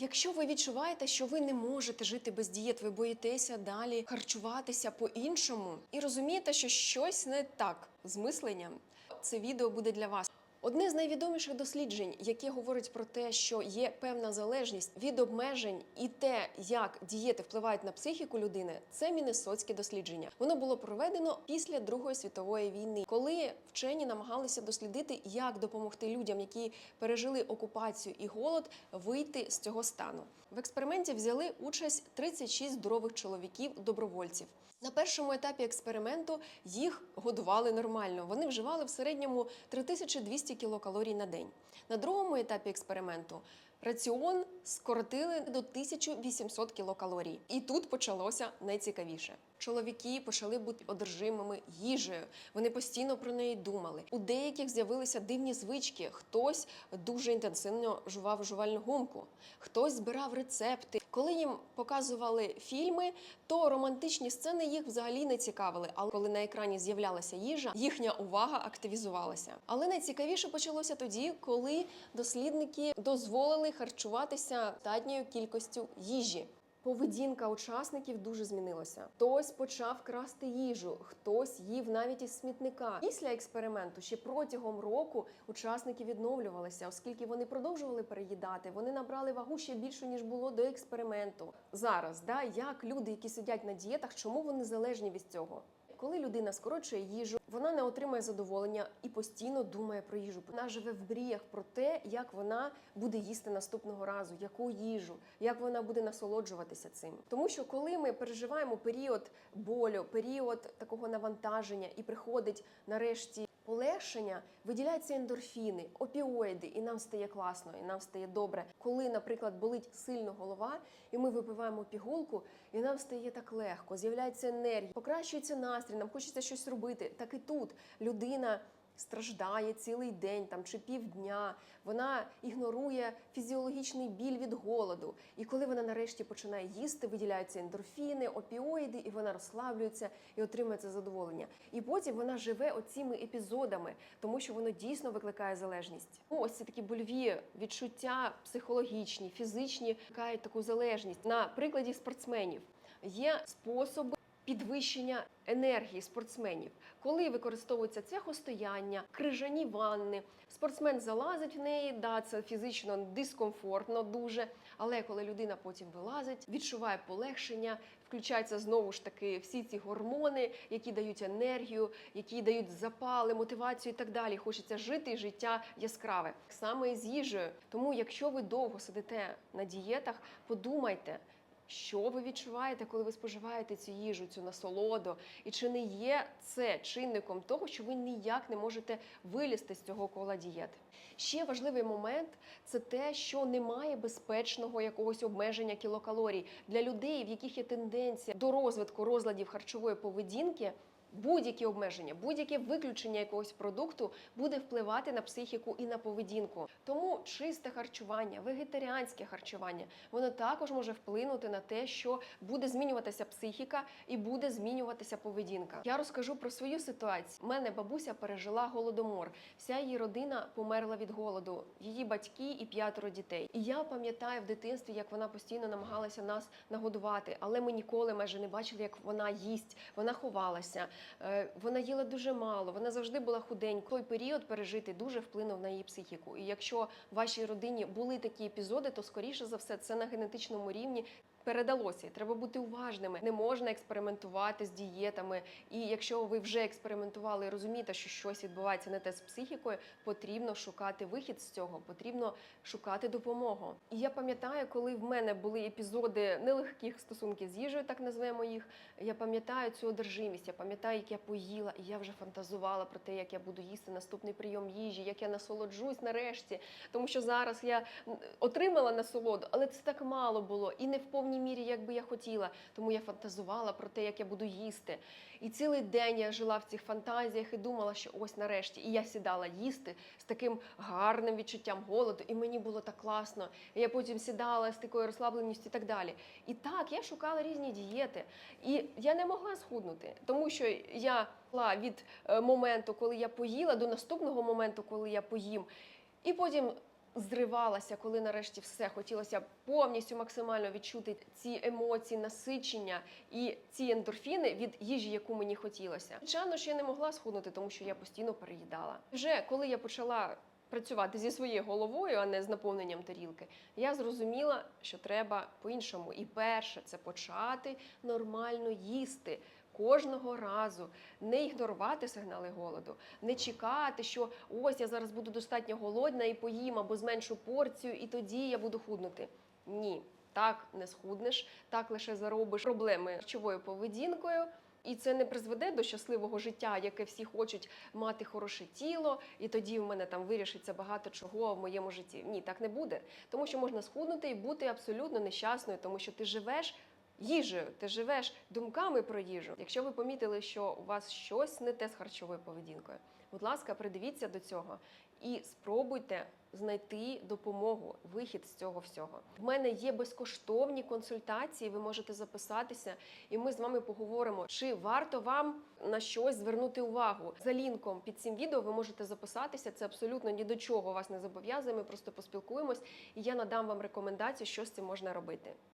Якщо ви відчуваєте, що ви не можете жити без дієт, ви боїтеся далі харчуватися по-іншому і розумієте, що щось не так з мисленням, це відео буде для вас. Одне з найвідоміших досліджень, яке говорить про те, що є певна залежність від обмежень і те, як дієти впливають на психіку людини, це міннесотське дослідження. Воно було проведено після Другої світової війни, коли вчені намагалися дослідити, як допомогти людям, які пережили окупацію і голод, вийти з цього стану. В експерименті взяли участь 36 здорових чоловіків добровольців. На першому етапі експерименту їх годували нормально. Вони вживали в середньому 3200 кілокалорій на день. На другому етапі експерименту раціон скоротили до 1800 кілокалорій. І тут почалося найцікавіше. Чоловіки почали бути одержимими їжею. Вони постійно про неї думали. У деяких з'явилися дивні звички. Хтось дуже інтенсивно жував жувальну гумку, хтось збирав рецепти. Коли їм показували фільми, то романтичні сцени їх взагалі не цікавили. Але коли на екрані з'являлася їжа, їхня увага активізувалася. Але найцікавіше почалося тоді, коли дослідники дозволили харчуватися достатньою кількістю їжі. Поведінка учасників дуже змінилася. Хтось почав красти їжу, хтось їв навіть із смітника. Після експерименту ще протягом року учасники відновлювалися, оскільки вони продовжували переїдати. Вони набрали вагу ще більше ніж було до експерименту. Зараз да як люди, які сидять на дієтах, чому вони залежні від цього? Коли людина скорочує їжу, вона не отримує задоволення і постійно думає про їжу. Вона живе в мріях про те, як вона буде їсти наступного разу, яку їжу, як вона буде насолоджуватися цим. Тому що коли ми переживаємо період болю, період такого навантаження, і приходить нарешті полегшення, виділяються ендорфіни, опіоїди, і нам стає класно, і нам стає добре. Коли, наприклад, болить сильно голова, і ми випиваємо пігулку, і нам стає так легко, з'являється енергія, покращується настрій, нам хочеться щось робити. Так і тут людина. Страждає цілий день там чи півдня, вона ігнорує фізіологічний біль від голоду. І коли вона нарешті починає їсти, виділяються ендорфіни, опіоїди, і вона розслаблюється і отримує це задоволення. І потім вона живе оціми епізодами, тому що воно дійсно викликає залежність. Ну, ось ці такі больові відчуття психологічні, фізичні викликають таку залежність. На прикладі спортсменів є способи підвищення енергії спортсменів, коли використовується цвяхостояння, крижані ванни. Спортсмен залазить в неї, да, це фізично дискомфортно дуже. Але коли людина потім вилазить, відчуває полегшення, включаються знову ж таки всі ці гормони, які дають енергію, які дають запали, мотивацію і так далі. Хочеться жити і життя яскраве. Саме з їжею. Тому, якщо ви довго сидите на дієтах, подумайте. Що ви відчуваєте, коли ви споживаєте цю їжу, цю насолоду? І чи не є це чинником того, що ви ніяк не можете вилізти з цього кола дієт? Ще важливий момент це те, що немає безпечного якогось обмеження кілокалорій для людей, в яких є тенденція до розвитку розладів харчової поведінки. Будь-які обмеження, будь-яке виключення якогось продукту буде впливати на психіку і на поведінку. Тому чисте харчування, вегетаріанське харчування, воно також може вплинути на те, що буде змінюватися психіка і буде змінюватися поведінка. Я розкажу про свою ситуацію. У мене бабуся пережила голодомор. Вся її родина померла від голоду, її батьки і п'ятеро дітей. І я пам'ятаю в дитинстві, як вона постійно намагалася нас нагодувати, але ми ніколи майже не бачили, як вона їсть. Вона ховалася. Е, Вона їла дуже мало, вона завжди була худенькою. Той період пережити дуже вплинув на її психіку. І якщо в вашій родині були такі епізоди, то скоріше за все це на генетичному рівні. Передалося, треба бути уважними. Не можна експериментувати з дієтами. І якщо ви вже експериментували і розумієте, що щось відбувається не те з психікою, потрібно шукати вихід з цього, потрібно шукати допомогу. І я пам'ятаю, коли в мене були епізоди нелегких стосунків з їжею, так назвемо їх. Я пам'ятаю цю одержимість, я пам'ятаю, як я поїла, і я вже фантазувала про те, як я буду їсти наступний прийом їжі, як я насолоджусь нарешті. Тому що зараз я отримала насолоду, але це так мало було і не в повній мірі, як би я хотіла. Тому я фантазувала про те, як я буду їсти. І цілий день я жила в цих фантазіях і думала, що ось нарешті. І я сідала їсти з таким гарним відчуттям голоду, і мені було так класно. І я потім сідала з такою розслабленістю і так далі. І так, я шукала різні дієти. І я не могла схуднути, тому що я йшла від е, моменту, коли я поїла, до наступного моменту, коли я поїм. І потім зривалася, коли нарешті все хотілося повністю максимально відчути ці емоції, насичення і ці ендорфіни від їжі, яку мені хотілося. Звичайно, що я не могла схуднути, тому що я постійно переїдала. Вже коли я почала працювати зі своєю головою, а не з наповненням тарілки, я зрозуміла, що треба по-іншому. І перше це почати нормально їсти. Кожного разу не ігнорувати сигнали голоду, не чекати, що ось я зараз буду достатньо голодна і поїм або зменшу порцію, і тоді я буду худнути. Ні, так не схуднеш, так лише заробиш проблеми харчовою поведінкою. І це не призведе до щасливого життя, яке всі хочуть мати хороше тіло, і тоді в мене там вирішиться багато чого в моєму житті. Ні, так не буде. Тому що можна схуднути і бути абсолютно нещасною, тому що ти живеш їжею, ти живеш думками про їжу. Якщо ви помітили, що у вас щось не те з харчовою поведінкою, будь ласка, придивіться до цього і спробуйте знайти допомогу, вихід з цього всього. В мене є безкоштовні консультації. Ви можете записатися, і ми з вами поговоримо, чи варто вам на щось звернути увагу. За лінком під цим відео ви можете записатися. Це абсолютно ні до чого вас не зобов'язує. Ми просто поспілкуємось, і я надам вам рекомендацію, що з цим можна робити.